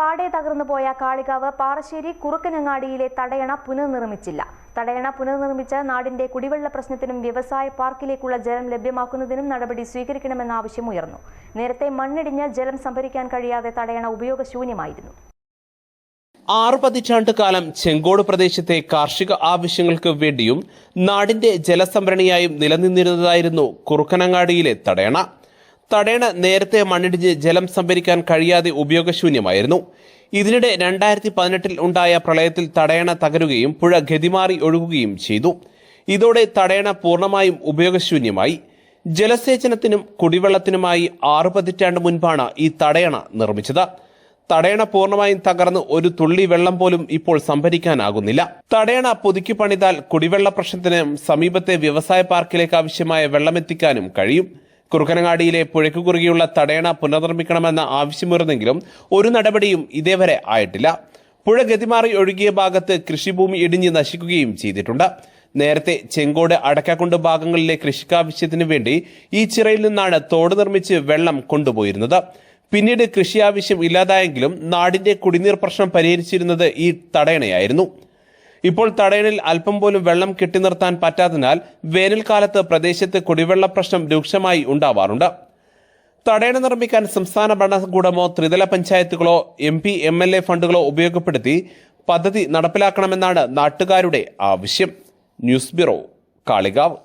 പാടെ തകർന്നു പോയ കാളികാവ് പാറശ്ശേരി കുറുക്കനങ്ങാടിയിലെ തടയണ പുനർനിർമ്മിച്ചില്ല. തടയണ പുനർനിർമ്മിച്ച് നാടിന്റെ കുടിവെള്ള പ്രശ്നത്തിനും വ്യവസായ പാർക്കിലേക്കുള്ള ജലം ലഭ്യമാക്കുന്നതിനും നടപടി സ്വീകരിക്കണമെന്ന ആവശ്യം ഉയർന്നു. നേരത്തെ മണ്ണിടിഞ്ഞ് ജലം സംഭരിക്കാൻ കഴിയാതെ തടയണ ഉപയോഗശൂന്യമായിരുന്നു. ആറു പതിറ്റാണ്ട് കാലം ചെങ്കോട് പ്രദേശത്തെ കാർഷിക ആവശ്യങ്ങൾക്ക് വേണ്ടിയും നാടിന്റെ ജലസംഭരണിയായും നിലനിന്നിരുന്നതായിരുന്നു കുറുക്കനങ്ങാടിയിലെ തടയണ. തടയണ നേരത്തെ മണ്ണിടിഞ്ഞ് ജലം സംഭരിക്കാൻ കഴിയാതെ ഉപയോഗശൂന്യമായിരുന്നു. ഇതിനിടെ രണ്ടായിരത്തി പതിനെട്ടിൽ ഉണ്ടായ പ്രളയത്തിൽ തടയണ തകരുകയും പുഴ ഗതിമാറി ഒഴുകുകയും ചെയ്തു. ഇതോടെ തടയണ പൂർണമായും ഉപയോഗശൂന്യമായി. ജലസേചനത്തിനും കുടിവെള്ളത്തിനുമായി ആറു പതിറ്റാണ്ട് മുൻപാണ് ഈ തടയണ നിർമ്മിച്ചത്. തടയണ പൂർണമായും തകർന്ന് ഒരു തുള്ളി വെള്ളം പോലും ഇപ്പോൾ സംഭരിക്കാനാകുന്നില്ല. തടയണ പുതുക്കി പണിതാൽ കുടിവെള്ള പ്രശ്നത്തിന് സമീപത്തെ വ്യവസായ പാർക്കിലേക്ക് ആവശ്യമായ വെള്ളമെത്തിക്കാനും കഴിയും. കുറുക്കനങ്ങാടിയിലെ പുഴയ്ക്ക് കുറുകെയുള്ള തടയണ പുനർനിർമ്മിക്കണമെന്ന ആവശ്യമുയർന്നെങ്കിലും ഒരു നടപടിയും ഇതേവരെ ആയിട്ടില്ല. പുഴ ഗതിമാറി ഒഴുകിയ ഭാഗത്ത് കൃഷിഭൂമി ഇടിഞ്ഞ് നശിക്കുകയും ചെയ്തിട്ടുണ്ട്. നേരത്തെ ചെങ്കോട് അടക്കാക്കുണ്ട് ഭാഗങ്ങളിലെ കൃഷിക്കാവശ്യത്തിനു വേണ്ടി ഈ ചിറയിൽ നിന്നാണ് തോട് നിർമ്മിച്ച് വെള്ളം കൊണ്ടുപോയിരുന്നത്. പിന്നീട് കൃഷി ആവശ്യം ഇല്ലാതായെങ്കിലും നാടിന്റെ കുടിനീർ പ്രശ്നം പരിഹരിച്ചിരുന്നത് ഈ തടയണയായിരുന്നു. ഇപ്പോൾ തടയണിൽ അല്പം പോലും വെള്ളം കെട്ടിനിർത്താൻ പറ്റാത്തതിനാൽ വേനൽക്കാലത്ത് പ്രദേശത്ത് കുടിവെള്ള പ്രശ്നം രൂക്ഷമായി ഉണ്ടാവാറുണ്ട്. തടയണ നിർമ്മിക്കാൻ സംസ്ഥാന ഭരണകൂടമോ ത്രിതല പഞ്ചായത്തുകളോ M P M L A ഫണ്ടുകളോ ഉപയോഗപ്പെടുത്തി പദ്ധതി നടപ്പിലാക്കണമെന്നാണ് നാട്ടുകാരുടെ ആവശ്യം. News bureau Kalikavu.